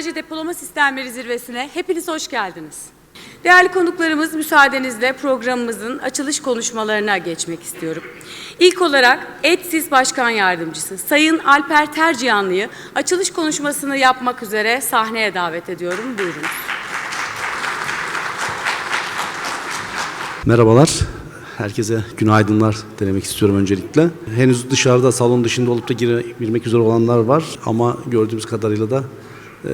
Enerji Depolama Sistemleri Zirvesi'ne hepiniz hoş geldiniz. Değerli konuklarımız müsaadenizle programımızın açılış konuşmalarına geçmek istiyorum. İlk olarak ETSİS Başkan Yardımcısı Sayın Alper Tercihanlı'yı açılış konuşmasını yapmak üzere sahneye davet ediyorum. Buyurun. Merhabalar. Herkese günaydınlar denemek istiyorum öncelikle. Henüz dışarıda salon dışında olup da girmek üzere olanlar var ama gördüğümüz kadarıyla da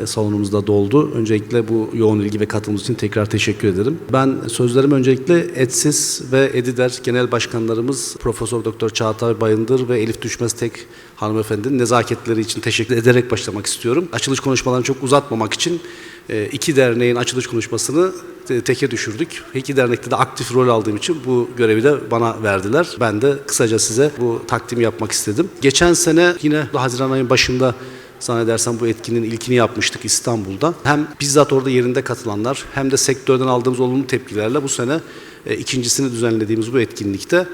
salonumuzda doldu. Öncelikle bu yoğun ilgi ve katılımınız için tekrar teşekkür ederim. Ben sözlerimi öncelikle ETSİS ve EDİDER Genel Başkanlarımız Profesör Doktor Çağatay Bayındır ve Elif Düşmez Tek hanımefendinin nezaketleri için teşekkür ederek başlamak istiyorum. Açılış konuşmalarını çok uzatmamak için e, iki derneğin açılış konuşmasını te- teke düşürdük. İki dernekte de aktif rol aldığım için bu görevi de bana verdiler. Ben de kısaca size bu takdimi yapmak istedim. Geçen sene yine Haziran ayının başında zannedersem bu etkinliğin ilkini yapmıştık İstanbul'da. Hem bizzat orada yerinde katılanlar hem de sektörden aldığımız olumlu tepkilerle bu sene e, ikincisini düzenlediğimiz bu etkinlikte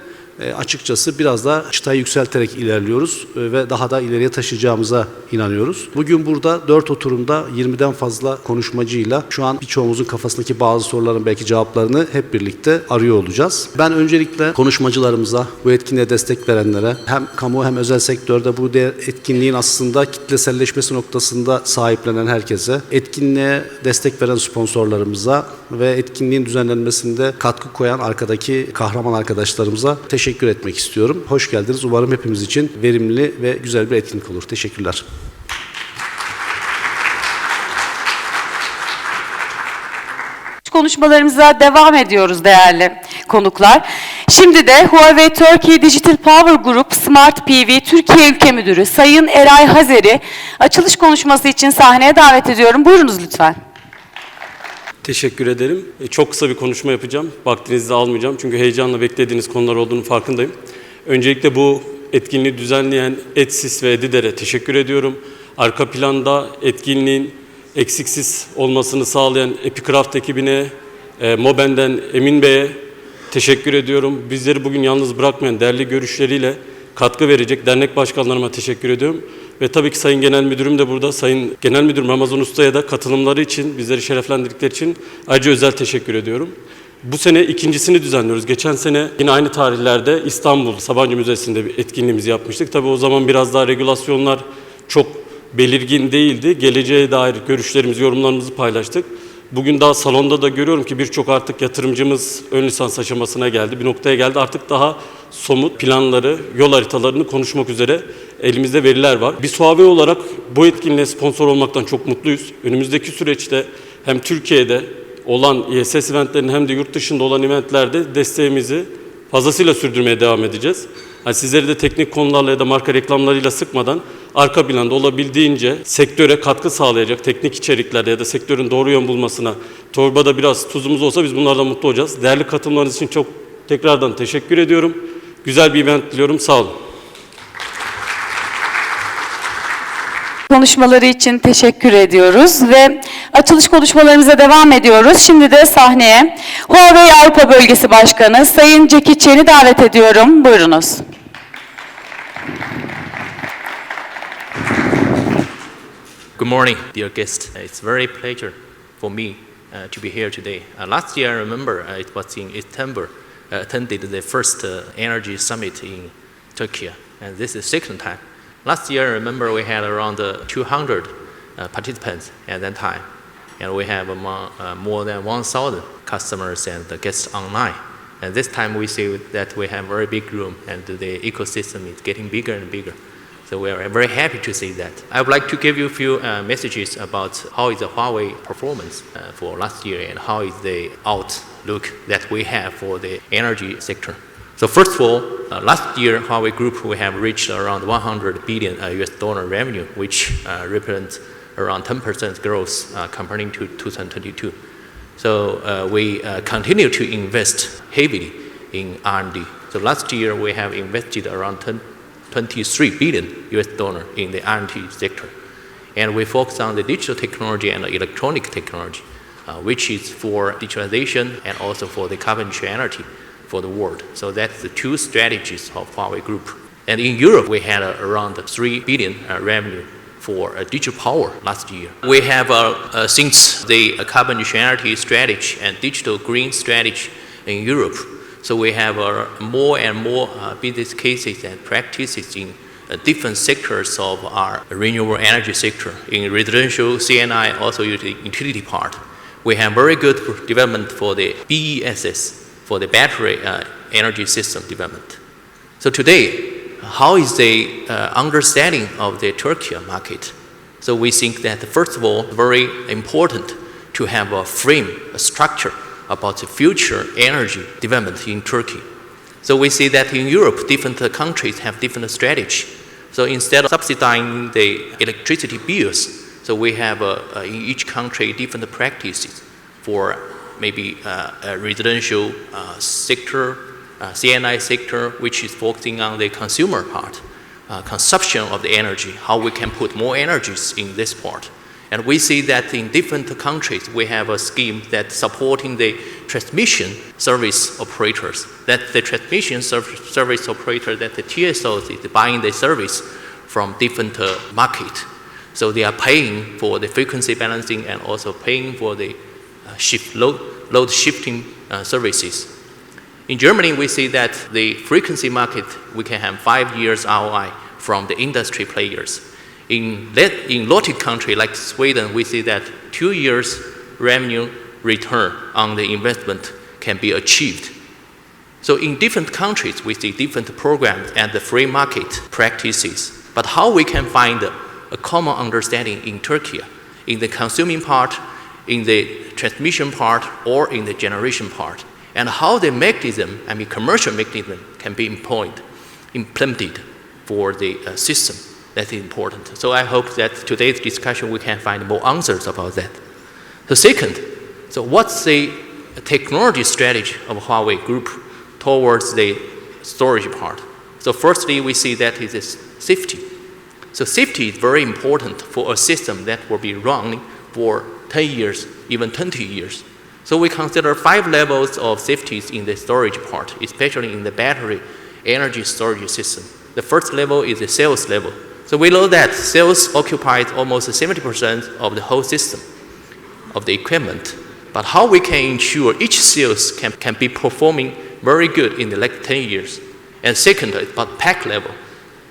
açıkçası biraz daha çıtayı yükselterek ilerliyoruz e, ve daha da ileriye taşıyacağımıza inanıyoruz. Bugün burada 4 oturumda 20'den fazla konuşmacıyla şu an birçoğumuzun kafasındaki bazı soruların belki cevaplarını hep birlikte arıyor olacağız. Ben öncelikle konuşmacılarımıza, bu etkinliğe destek verenlere hem kamu hem özel sektörde bu etkinliğin aslında kitleselleşmesi noktasında sahiplenen herkese, etkinliğe destek veren sponsorlarımıza ve etkinliğin düzenlenmesinde katkı koyan arkadaki kahraman arkadaşlarımıza teşekkür etmek istiyorum. Hoş geldiniz. Umarım hepimiz için verimli ve güzel bir etkinlik olur. Teşekkürler. konuşmalarımıza devam ediyoruz değerli konuklar. Şimdi de Huawei Turkey Digital Power Group Smart PV Türkiye Ülke Müdürü Sayın Eray Hazeri açılış konuşması için sahneye davet ediyorum. Buyurunuz lütfen. Teşekkür ederim. E, Çok kısa bir konuşma yapacağım. Vaktinizi de almayacağım çünkü heyecanla beklediğiniz konular olduğunu farkındayım. Öncelikle bu etkinliği düzenleyen ETSİS ve EDİDER'e teşekkür ediyorum. Arka planda etkinliğin eksiksiz olmasını sağlayan Epicraft ekibine, e, Moben'den Emin Bey'e teşekkür ediyorum. Bizleri bugün yalnız bırakmayan değerli görüşleriyle katkı verecek dernek başkanlarıma teşekkür ediyorum. Ve tabii ki Sayın Genel Müdürüm de burada. Sayın Genel Müdürüm Ramazan Usta'ya da katılımları için, bizleri şereflendirdikleri için ayrıca özel teşekkür ediyorum. Bu sene ikincisini düzenliyoruz. Geçen sene yine aynı tarihlerde İstanbul Sabancı Müzesi'nde bir etkinliğimizi yapmıştık. Tabii o zaman biraz daha regülasyonlar çok belirgin değildi. Geleceğe dair görüşlerimizi, yorumlarımızı paylaştık. Bugün daha salonda da görüyorum ki birçok artık yatırımcımız ön lisans aşamasına geldi. Bir noktaya geldi. Artık daha somut planları, yol haritalarını konuşmak üzere elimizde veriler var. Biz Huawei olarak bu etkinliğe sponsor olmaktan çok mutluyuz. Önümüzdeki süreçte hem Türkiye'de olan ISS eventlerinin hem de yurt dışında olan eventlerde desteğimizi fazlasıyla sürdürmeye devam edeceğiz. Yani sizleri de teknik konularla ya da marka reklamlarıyla sıkmadan arka planda olabildiğince sektöre katkı sağlayacak teknik içeriklerde ya da sektörün doğru yön bulmasına torbada biraz tuzumuz olsa biz bunlardan mutlu olacağız. Değerli katılımlarınız için çok tekrardan teşekkür ediyorum. Güzel bir event diliyorum. Sağ olun. Konuşmaları için teşekkür ediyoruz ve açılış konuşmalarımıza devam ediyoruz. Şimdi de sahneye Huawei Avrupa Bölgesi Başkanı Sayın Ceki Çen'i davet ediyorum. Buyurunuz. Good morning, dear guests. It's very pleasure for me uh, to be here today. Uh, last year, I remember uh, it was in Istanbul, uh, attended the first uh, energy summit in Turkey, and this is second time. Last year, I remember we had around uh, 200 uh, participants at that time, and we have among, uh, more than 1,000 customers and guests online. And this time, we see that we have very big room, and the ecosystem is getting bigger and bigger. So we are very happy to see that. I would like to give you a few uh, messages about how is the Huawei performance uh, for last year and how is the outlook that we have for the energy sector. So first of all, uh, last year Huawei Group we have reached around 100 billion uh, US dollar revenue, which uh, represents around 10% growth uh, comparing to 2022. So uh, we uh, continue to invest heavily in R&D. So last year we have invested around 10, 23 billion US dollar in the R&D sector. And we focus on the digital technology and electronic technology, uh, which is for digitalization and also for the carbon neutrality for the world. So that's the two strategies of Huawei Group. And in Europe, we had uh, around 3 billion uh, revenue for uh, digital power last year. We have, uh, uh, since the uh, carbon neutrality strategy and digital green strategy in Europe, so we have uh, more and more uh, business cases and practices in uh, different sectors of our renewable energy sector. In residential, CNI, also uti- utility part. We have very good development for the BESS, for the battery uh, energy system development. So today, how is the uh, understanding of the Turkey market? So we think that first of all, very important to have a frame, a structure about the future energy development in Turkey. So we see that in Europe, different countries have different strategy. So instead of subsidizing the electricity bills, so we have uh, uh, in each country different practices for maybe uh, a residential uh, sector, uh, CNI sector, which is focusing on the consumer part, uh, consumption of the energy, how we can put more energies in this part. And we see that in different countries, we have a scheme that supporting the transmission service operators, that the transmission serv- service operator, that the TSOs is buying the service from different uh, market. So they are paying for the frequency balancing and also paying for the uh, shift load, load shifting uh, services. In Germany, we see that the frequency market, we can have five years ROI from the industry players. In, that, in Nordic country like Sweden, we see that two years revenue return on the investment can be achieved. So in different countries, we see different programs and the free market practices. But how we can find a, a common understanding in Turkey, in the consuming part, in the transmission part, or in the generation part, and how the mechanism, I mean commercial mechanism, can be employed, implemented for the uh, system. That is important. So I hope that today's discussion we can find more answers about that. The second, so what's the technology strategy of Huawei Group towards the storage part? So firstly, we see that it is safety. So safety is very important for a system that will be running for 10 years, even 20 years. So we consider five levels of safeties in the storage part, especially in the battery energy storage system. The first level is the sales level. So we know that sales occupies almost 70% of the whole system of the equipment. But how we can ensure each sales can, can be performing very good in the next 10 years. And second, about pack level.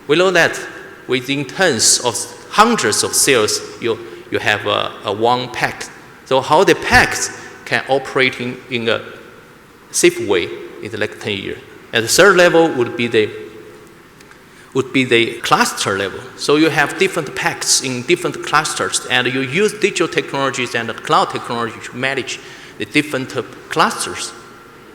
We know that within tens of hundreds of sales, you, you have a, a one pack. So how the packs can operate in, in a safe way in the next 10 years. And the third level would be the would be the cluster level. So you have different packs in different clusters, and you use digital technologies and cloud technology to manage the different uh, clusters.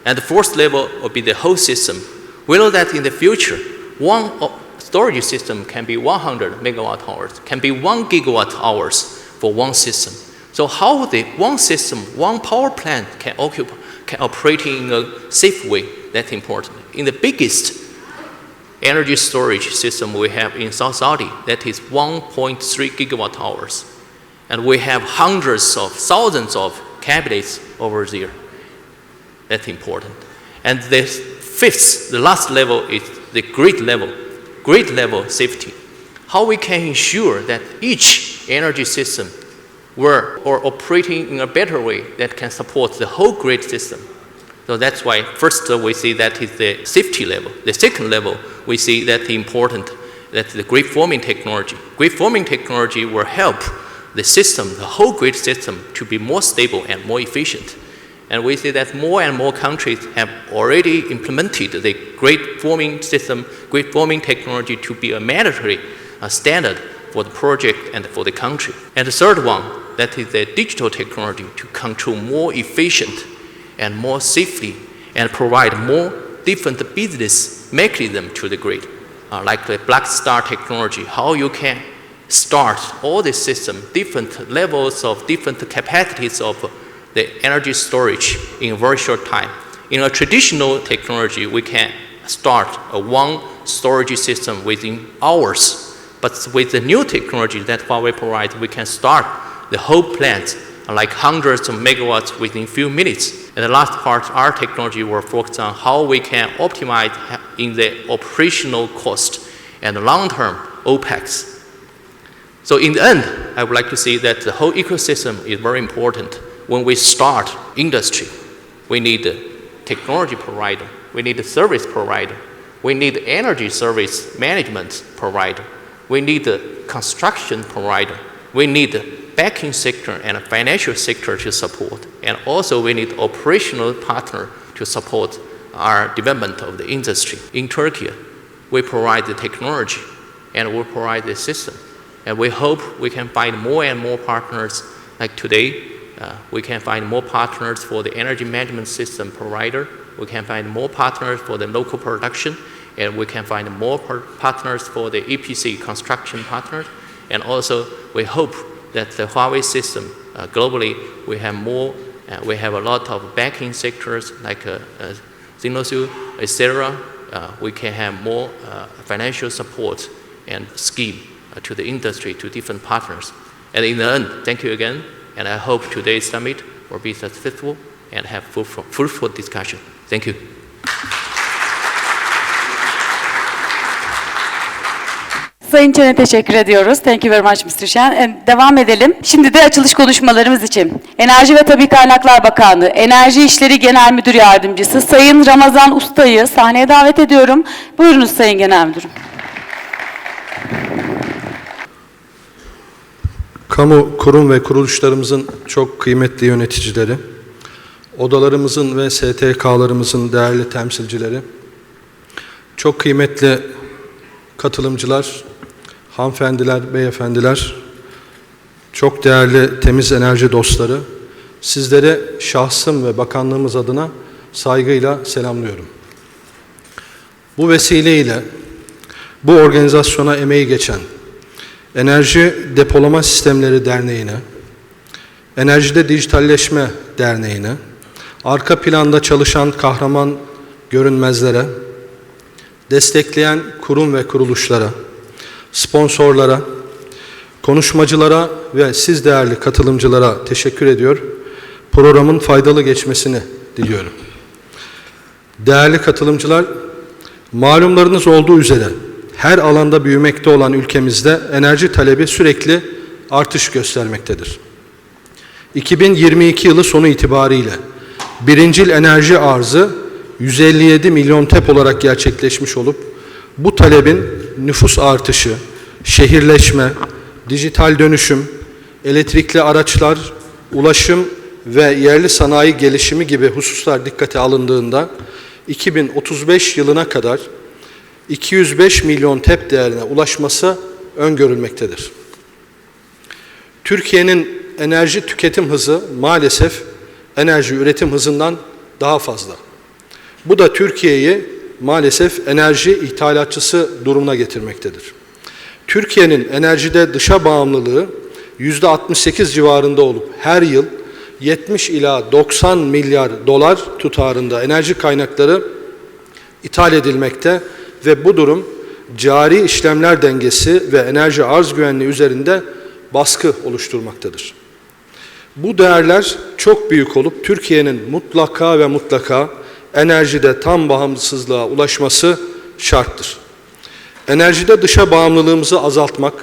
And the fourth level would be the whole system. We know that in the future, one storage system can be 100 megawatt hours, can be one gigawatt hours for one system. So how the one system, one power plant can occupy, can operate in a safe way, that's important. In the biggest energy storage system we have in South Saudi, that is 1.3 gigawatt hours. And we have hundreds of thousands of cabinets over there. That's important. And the fifth, the last level is the grid level, grid level safety. How we can ensure that each energy system were or operating in a better way that can support the whole grid system. So that's why first we see that is the safety level. The second level, we see that the important that the grid forming technology. Grid forming technology will help the system, the whole grid system, to be more stable and more efficient. And we see that more and more countries have already implemented the grid forming system, grid forming technology to be a mandatory uh, standard for the project and for the country. And the third one, that is the digital technology to control more efficient and more safely and provide more different business mechanism to the grid, uh, like the Black Star technology, how you can start all the system, different levels of different capacities of the energy storage in a very short time. In a traditional technology, we can start a one storage system within hours. But with the new technology that Huawei provides, we can start the whole plant like hundreds of megawatts within few minutes. And the last part, our technology will focus on how we can optimize in the operational cost and long-term OPEX. So in the end, I would like to say that the whole ecosystem is very important. When we start industry, we need technology provider, we need a service provider, we need energy service management provider, we need construction provider, we need banking sector and financial sector to support, and also we need operational partner to support our development of the industry. In Turkey, we provide the technology and we provide the system. And we hope we can find more and more partners like today. Uh, we can find more partners for the energy management system provider. We can find more partners for the local production. And we can find more par- partners for the EPC construction partners. And also, we hope that the Huawei system uh, globally, we have more, uh, we have a lot of banking sectors like uh, uh, etc. Uh, we can have more uh, financial support and scheme uh, to the industry, to different partners. And in the end, thank you again, and I hope today's summit will be successful and have fruitful, fruitful discussion. Thank you. Sayın Çen'e teşekkür ediyoruz. Thank you very much Mr. E, Devam edelim. Şimdi de açılış konuşmalarımız için. Enerji ve Tabii Kaynaklar Bakanlığı, Enerji İşleri Genel Müdür Yardımcısı Sayın Ramazan Usta'yı sahneye davet ediyorum. Buyurunuz Sayın Genel Müdürüm. Kamu kurum ve kuruluşlarımızın çok kıymetli yöneticileri, odalarımızın ve STK'larımızın değerli temsilcileri, çok kıymetli katılımcılar, hanımefendiler, beyefendiler, çok değerli temiz enerji dostları, sizlere şahsım ve bakanlığımız adına saygıyla selamlıyorum. Bu vesileyle bu organizasyona emeği geçen Enerji Depolama Sistemleri Derneği'ne, Enerjide Dijitalleşme Derneği'ne, arka planda çalışan kahraman görünmezlere, destekleyen kurum ve kuruluşlara, sponsorlara, konuşmacılara ve siz değerli katılımcılara teşekkür ediyor. Programın faydalı geçmesini diliyorum. Değerli katılımcılar, malumlarınız olduğu üzere her alanda büyümekte olan ülkemizde enerji talebi sürekli artış göstermektedir. 2022 yılı sonu itibariyle birincil enerji arzı 157 milyon tep olarak gerçekleşmiş olup bu talebin nüfus artışı, şehirleşme, dijital dönüşüm, elektrikli araçlar, ulaşım ve yerli sanayi gelişimi gibi hususlar dikkate alındığında 2035 yılına kadar 205 milyon tep değerine ulaşması öngörülmektedir. Türkiye'nin enerji tüketim hızı maalesef enerji üretim hızından daha fazla. Bu da Türkiye'yi maalesef enerji ithalatçısı durumuna getirmektedir. Türkiye'nin enerjide dışa bağımlılığı %68 civarında olup her yıl 70 ila 90 milyar dolar tutarında enerji kaynakları ithal edilmekte ve bu durum cari işlemler dengesi ve enerji arz güvenliği üzerinde baskı oluşturmaktadır. Bu değerler çok büyük olup Türkiye'nin mutlaka ve mutlaka enerjide tam bağımsızlığa ulaşması şarttır. Enerjide dışa bağımlılığımızı azaltmak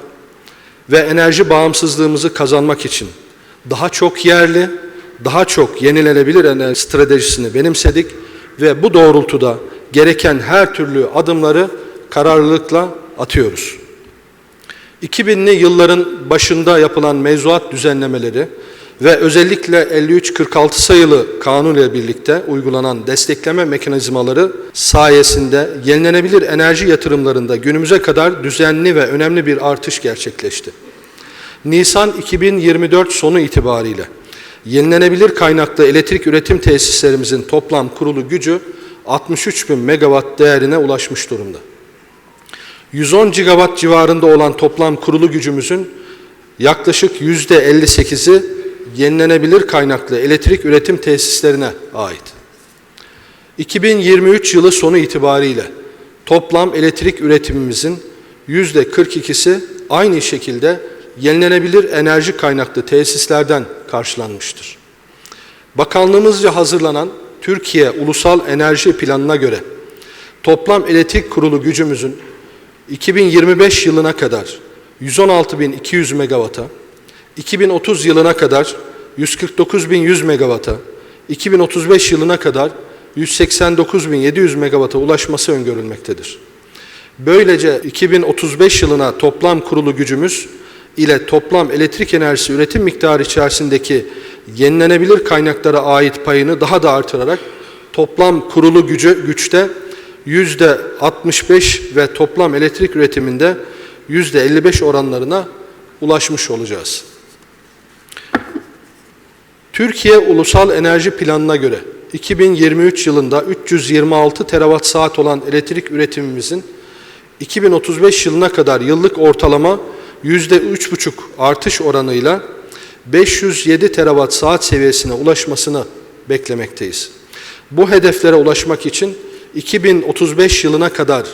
ve enerji bağımsızlığımızı kazanmak için daha çok yerli, daha çok yenilenebilir enerji stratejisini benimsedik ve bu doğrultuda gereken her türlü adımları kararlılıkla atıyoruz. 2000'li yılların başında yapılan mevzuat düzenlemeleri ve özellikle 53-46 sayılı kanun ile birlikte uygulanan destekleme mekanizmaları sayesinde yenilenebilir enerji yatırımlarında günümüze kadar düzenli ve önemli bir artış gerçekleşti. Nisan 2024 sonu itibariyle yenilenebilir kaynaklı elektrik üretim tesislerimizin toplam kurulu gücü 63 bin megawatt değerine ulaşmış durumda. 110 gigawatt civarında olan toplam kurulu gücümüzün yaklaşık %58'i yenilenebilir kaynaklı elektrik üretim tesislerine ait. 2023 yılı sonu itibariyle toplam elektrik üretimimizin %42'si aynı şekilde yenilenebilir enerji kaynaklı tesislerden karşılanmıştır. Bakanlığımızca hazırlanan Türkiye Ulusal Enerji Planı'na göre toplam elektrik kurulu gücümüzün 2025 yılına kadar 116.200 megawata, 2030 yılına kadar 149.100 megawata, 2035 yılına kadar 189.700 megawata ulaşması öngörülmektedir. Böylece 2035 yılına toplam kurulu gücümüz ile toplam elektrik enerjisi üretim miktarı içerisindeki yenilenebilir kaynaklara ait payını daha da artırarak toplam kurulu gücü güçte yüzde 65 ve toplam elektrik üretiminde yüzde 55 oranlarına ulaşmış olacağız. Türkiye Ulusal Enerji Planı'na göre 2023 yılında 326 terawatt saat olan elektrik üretimimizin 2035 yılına kadar yıllık ortalama %3,5 artış oranıyla 507 terawatt saat seviyesine ulaşmasını beklemekteyiz. Bu hedeflere ulaşmak için 2035 yılına kadar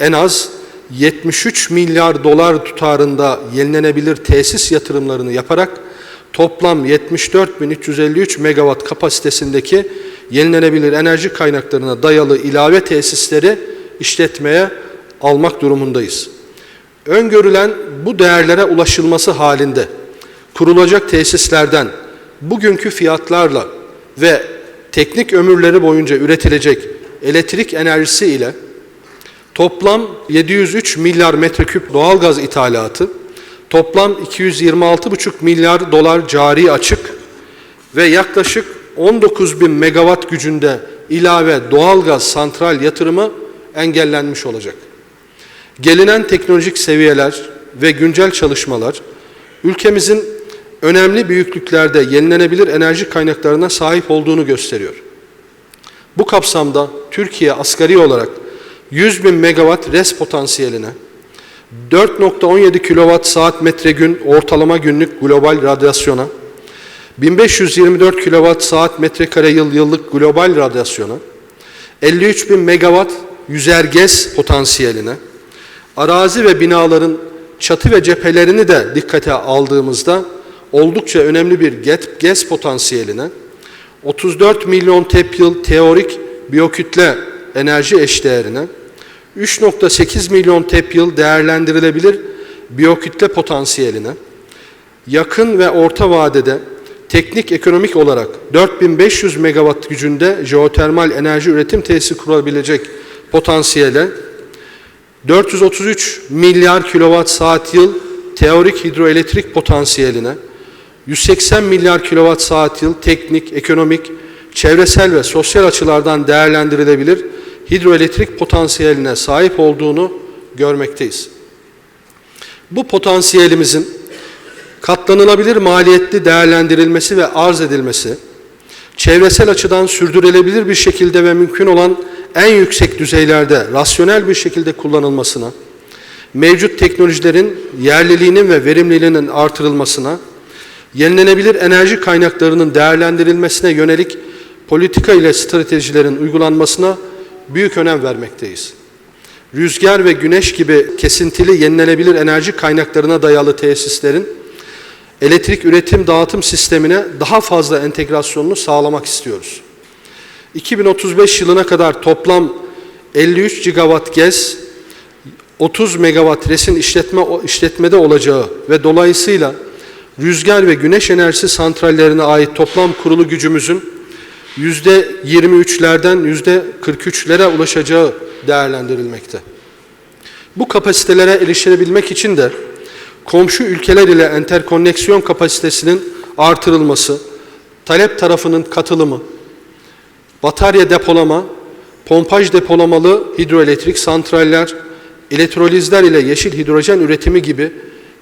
en az 73 milyar dolar tutarında yenilenebilir tesis yatırımlarını yaparak toplam 74.353 megawatt kapasitesindeki yenilenebilir enerji kaynaklarına dayalı ilave tesisleri işletmeye almak durumundayız. Öngörülen bu değerlere ulaşılması halinde kurulacak tesislerden bugünkü fiyatlarla ve teknik ömürleri boyunca üretilecek elektrik enerjisi ile toplam 703 milyar metreküp doğalgaz ithalatı, toplam 226,5 milyar dolar cari açık ve yaklaşık 19 bin megawatt gücünde ilave doğalgaz santral yatırımı engellenmiş olacak. Gelinen teknolojik seviyeler ve güncel çalışmalar ülkemizin önemli büyüklüklerde yenilenebilir enerji kaynaklarına sahip olduğunu gösteriyor. Bu kapsamda Türkiye asgari olarak 100 bin megawatt res potansiyeline, 4.17 kilowatt saat metre gün ortalama günlük global radyasyona, 1524 kilowatt saat metrekare yıl yıllık global radyasyona, 53 bin megawatt yüzergez potansiyeline, arazi ve binaların çatı ve cephelerini de dikkate aldığımızda oldukça önemli bir get, potansiyeline, 34 milyon tep yıl teorik biyokütle enerji eşdeğerine, 3.8 milyon tep yıl değerlendirilebilir biyokütle potansiyeline, yakın ve orta vadede teknik ekonomik olarak 4500 megawatt gücünde jeotermal enerji üretim tesisi kurulabilecek potansiyele, 433 milyar kilowatt saat yıl teorik hidroelektrik potansiyeline, 180 milyar kilowatt saat yıl teknik, ekonomik, çevresel ve sosyal açılardan değerlendirilebilir hidroelektrik potansiyeline sahip olduğunu görmekteyiz. Bu potansiyelimizin katlanılabilir maliyetli değerlendirilmesi ve arz edilmesi, çevresel açıdan sürdürülebilir bir şekilde ve mümkün olan en yüksek düzeylerde rasyonel bir şekilde kullanılmasına, mevcut teknolojilerin yerliliğinin ve verimliliğinin artırılmasına, yenilenebilir enerji kaynaklarının değerlendirilmesine yönelik politika ile stratejilerin uygulanmasına büyük önem vermekteyiz. Rüzgar ve güneş gibi kesintili yenilenebilir enerji kaynaklarına dayalı tesislerin elektrik üretim dağıtım sistemine daha fazla entegrasyonunu sağlamak istiyoruz. 2035 yılına kadar toplam 53 gigawatt gez, 30 megawatt resin işletme, işletmede olacağı ve dolayısıyla rüzgar ve güneş enerjisi santrallerine ait toplam kurulu gücümüzün %23'lerden %43'lere ulaşacağı değerlendirilmekte. Bu kapasitelere erişilebilmek için de komşu ülkeler ile enterkonneksiyon kapasitesinin artırılması, talep tarafının katılımı, batarya depolama, pompaj depolamalı hidroelektrik santraller, elektrolizler ile yeşil hidrojen üretimi gibi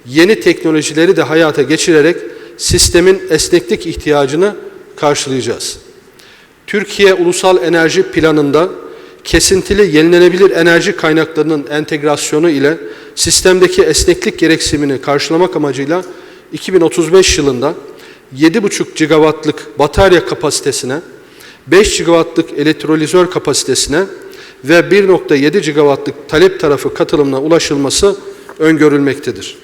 yeni teknolojileri de hayata geçirerek sistemin esneklik ihtiyacını karşılayacağız. Türkiye Ulusal Enerji Planı'nda kesintili yenilenebilir enerji kaynaklarının entegrasyonu ile sistemdeki esneklik gereksinimini karşılamak amacıyla 2035 yılında 7,5 gigawattlık batarya kapasitesine, 5 gigawattlık elektrolizör kapasitesine ve 1.7 gigawattlık talep tarafı katılımına ulaşılması öngörülmektedir.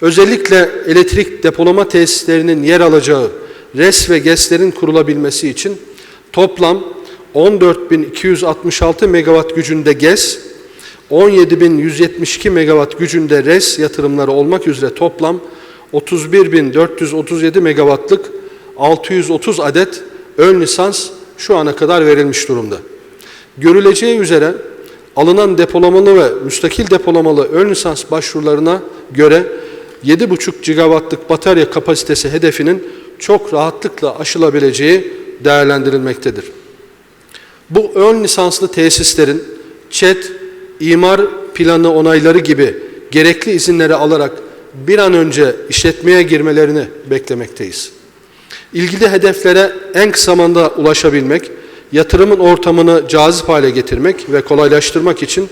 Özellikle elektrik depolama tesislerinin yer alacağı RES ve GES'lerin kurulabilmesi için toplam 14.266 megawatt gücünde GES, 17.172 megawatt gücünde RES yatırımları olmak üzere toplam 31.437 megawattlık 630 adet ön lisans şu ana kadar verilmiş durumda. Görüleceği üzere alınan depolamalı ve müstakil depolamalı ön lisans başvurularına göre 7,5 gigawattlık batarya kapasitesi hedefinin çok rahatlıkla aşılabileceği değerlendirilmektedir. Bu ön lisanslı tesislerin ÇED, imar planı onayları gibi gerekli izinleri alarak bir an önce işletmeye girmelerini beklemekteyiz. İlgili hedeflere en kısa zamanda ulaşabilmek, yatırımın ortamını cazip hale getirmek ve kolaylaştırmak için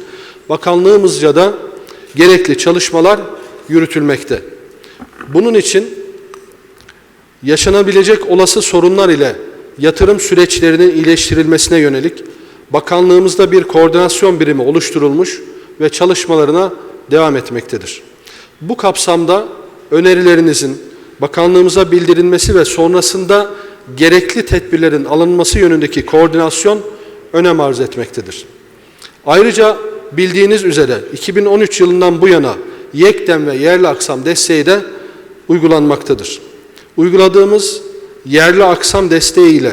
bakanlığımızca da gerekli çalışmalar yürütülmekte. Bunun için yaşanabilecek olası sorunlar ile yatırım süreçlerinin iyileştirilmesine yönelik bakanlığımızda bir koordinasyon birimi oluşturulmuş ve çalışmalarına devam etmektedir. Bu kapsamda önerilerinizin bakanlığımıza bildirilmesi ve sonrasında gerekli tedbirlerin alınması yönündeki koordinasyon önem arz etmektedir. Ayrıca bildiğiniz üzere 2013 yılından bu yana yekten ve yerli aksam desteği de uygulanmaktadır. Uyguladığımız yerli aksam desteği ile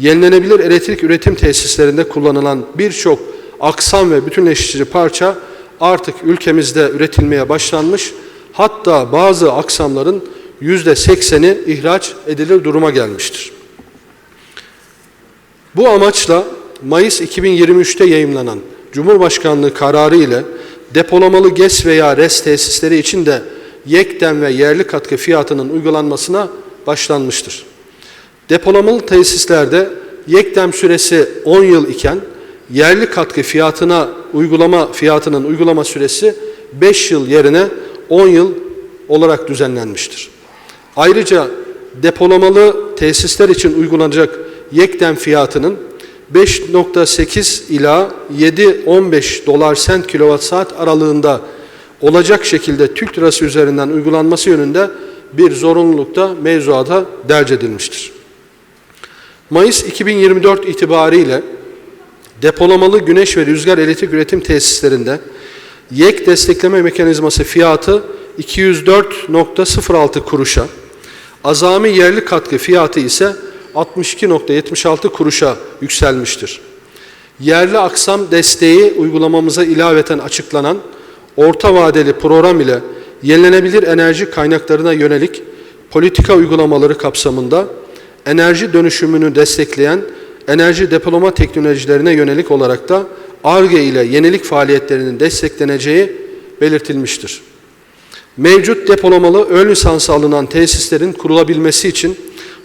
yenilenebilir elektrik üretim tesislerinde kullanılan birçok aksam ve bütünleştirici parça artık ülkemizde üretilmeye başlanmış. Hatta bazı aksamların yüzde sekseni ihraç edilir duruma gelmiştir. Bu amaçla Mayıs 2023'te yayımlanan Cumhurbaşkanlığı kararı ile depolamalı GES veya RES tesisleri için de yekten ve yerli katkı fiyatının uygulanmasına başlanmıştır. Depolamalı tesislerde yektem süresi 10 yıl iken yerli katkı fiyatına uygulama fiyatının uygulama süresi 5 yıl yerine 10 yıl olarak düzenlenmiştir. Ayrıca depolamalı tesisler için uygulanacak yektem fiyatının 5.8 ila 7-15 dolar sent kilowatt saat aralığında olacak şekilde Türk lirası üzerinden uygulanması yönünde bir zorunlulukta mevzuata derc edilmiştir. Mayıs 2024 itibariyle depolamalı güneş ve rüzgar elektrik üretim tesislerinde YEK destekleme mekanizması fiyatı 204.06 kuruşa, azami yerli katkı fiyatı ise 62.76 kuruşa yükselmiştir. Yerli aksam desteği uygulamamıza ilaveten açıklanan orta vadeli program ile yenilenebilir enerji kaynaklarına yönelik politika uygulamaları kapsamında enerji dönüşümünü destekleyen enerji depolama teknolojilerine yönelik olarak da ARGE ile yenilik faaliyetlerinin destekleneceği belirtilmiştir. Mevcut depolamalı ön lisansı alınan tesislerin kurulabilmesi için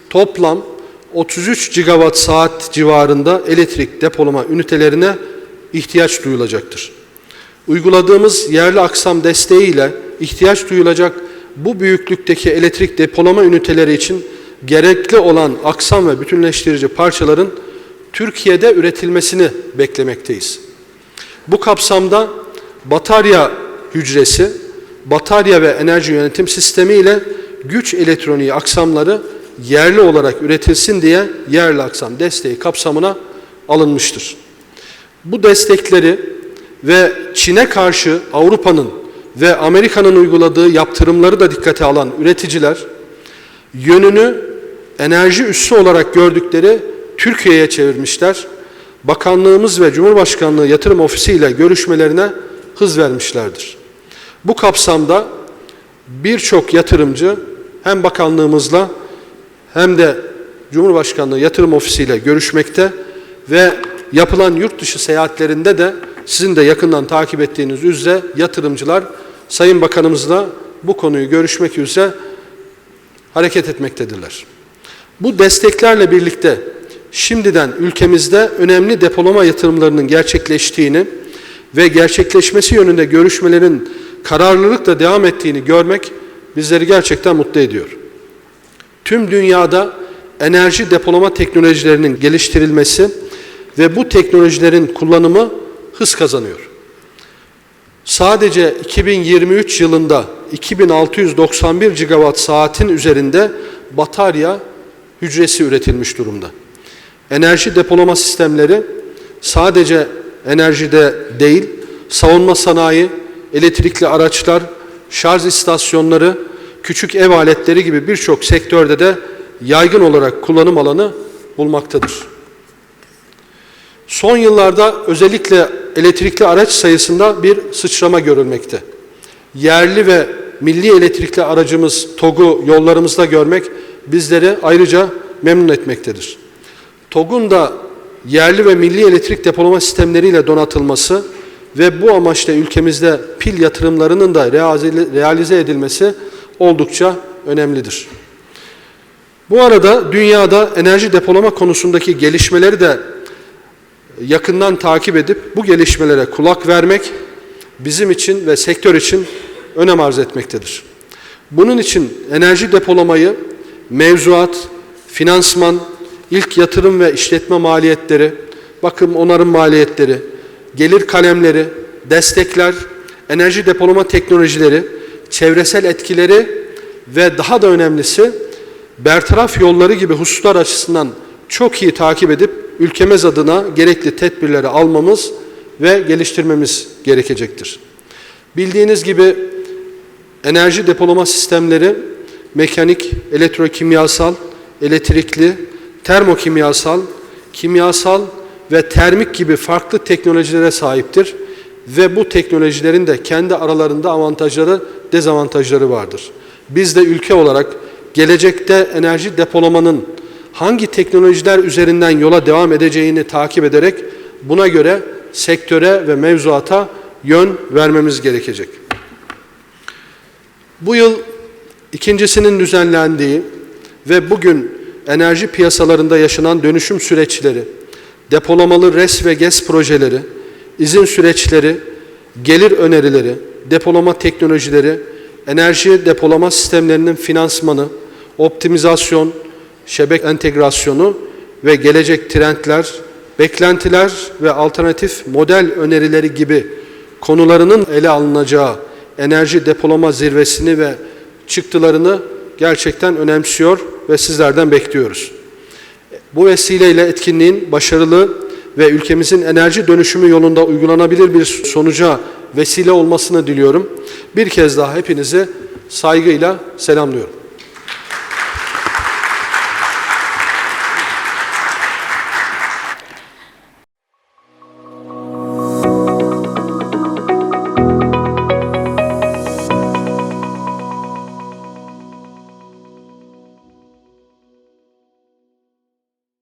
toplam 33 gigawatt saat civarında elektrik depolama ünitelerine ihtiyaç duyulacaktır. Uyguladığımız yerli aksam desteği ile ihtiyaç duyulacak bu büyüklükteki elektrik depolama üniteleri için gerekli olan aksam ve bütünleştirici parçaların Türkiye'de üretilmesini beklemekteyiz. Bu kapsamda batarya hücresi, batarya ve enerji yönetim sistemi ile güç elektroniği aksamları yerli olarak üretilsin diye yerli aksam desteği kapsamına alınmıştır. Bu destekleri ve Çin'e karşı Avrupa'nın ve Amerika'nın uyguladığı yaptırımları da dikkate alan üreticiler yönünü enerji üssü olarak gördükleri Türkiye'ye çevirmişler. Bakanlığımız ve Cumhurbaşkanlığı Yatırım Ofisi ile görüşmelerine hız vermişlerdir. Bu kapsamda birçok yatırımcı hem bakanlığımızla hem de Cumhurbaşkanlığı Yatırım Ofisi ile görüşmekte ve yapılan yurt dışı seyahatlerinde de sizin de yakından takip ettiğiniz üzere yatırımcılar Sayın Bakanımızla bu konuyu görüşmek üzere hareket etmektedirler. Bu desteklerle birlikte şimdiden ülkemizde önemli depolama yatırımlarının gerçekleştiğini ve gerçekleşmesi yönünde görüşmelerin kararlılıkla devam ettiğini görmek bizleri gerçekten mutlu ediyor. Tüm dünyada enerji depolama teknolojilerinin geliştirilmesi ve bu teknolojilerin kullanımı hız kazanıyor. Sadece 2023 yılında 2691 gigawatt saatin üzerinde batarya hücresi üretilmiş durumda. Enerji depolama sistemleri sadece enerjide değil, savunma sanayi, elektrikli araçlar, şarj istasyonları, küçük ev aletleri gibi birçok sektörde de yaygın olarak kullanım alanı bulmaktadır. Son yıllarda özellikle elektrikli araç sayısında bir sıçrama görülmekte. Yerli ve milli elektrikli aracımız TOG'u yollarımızda görmek bizleri ayrıca memnun etmektedir. TOG'un da yerli ve milli elektrik depolama sistemleriyle donatılması ve bu amaçla ülkemizde pil yatırımlarının da realize- edilmesi oldukça önemlidir. Bu arada dünyada enerji depolama konusundaki gelişmeleri de yakından takip edip bu gelişmelere kulak vermek bizim için ve sektör için önem arz etmektedir. Bunun için enerji depolamayı mevzuat, finansman, ilk yatırım ve işletme maliyetleri, bakım onarım maliyetleri, gelir kalemleri, destekler, enerji depolama teknolojileri, çevresel etkileri ve daha da önemlisi bertaraf yolları gibi hususlar açısından çok iyi takip edip ülkemiz adına gerekli tedbirleri almamız ve geliştirmemiz gerekecektir. Bildiğiniz gibi enerji depolama sistemleri mekanik, elektrokimyasal, elektrikli, termokimyasal, kimyasal ve termik gibi farklı teknolojilere sahiptir ve bu teknolojilerin de kendi aralarında avantajları, dezavantajları vardır. Biz de ülke olarak gelecekte enerji depolamanın hangi teknolojiler üzerinden yola devam edeceğini takip ederek buna göre sektöre ve mevzuata yön vermemiz gerekecek. Bu yıl ikincisinin düzenlendiği ve bugün enerji piyasalarında yaşanan dönüşüm süreçleri, depolamalı res ve GES projeleri, izin süreçleri, gelir önerileri, depolama teknolojileri, enerji depolama sistemlerinin finansmanı, optimizasyon, şebek entegrasyonu ve gelecek trendler, beklentiler ve alternatif model önerileri gibi konularının ele alınacağı enerji depolama zirvesini ve çıktılarını gerçekten önemsiyor ve sizlerden bekliyoruz. Bu vesileyle etkinliğin başarılı ve ülkemizin enerji dönüşümü yolunda uygulanabilir bir sonuca vesile olmasını diliyorum. Bir kez daha hepinizi saygıyla selamlıyorum.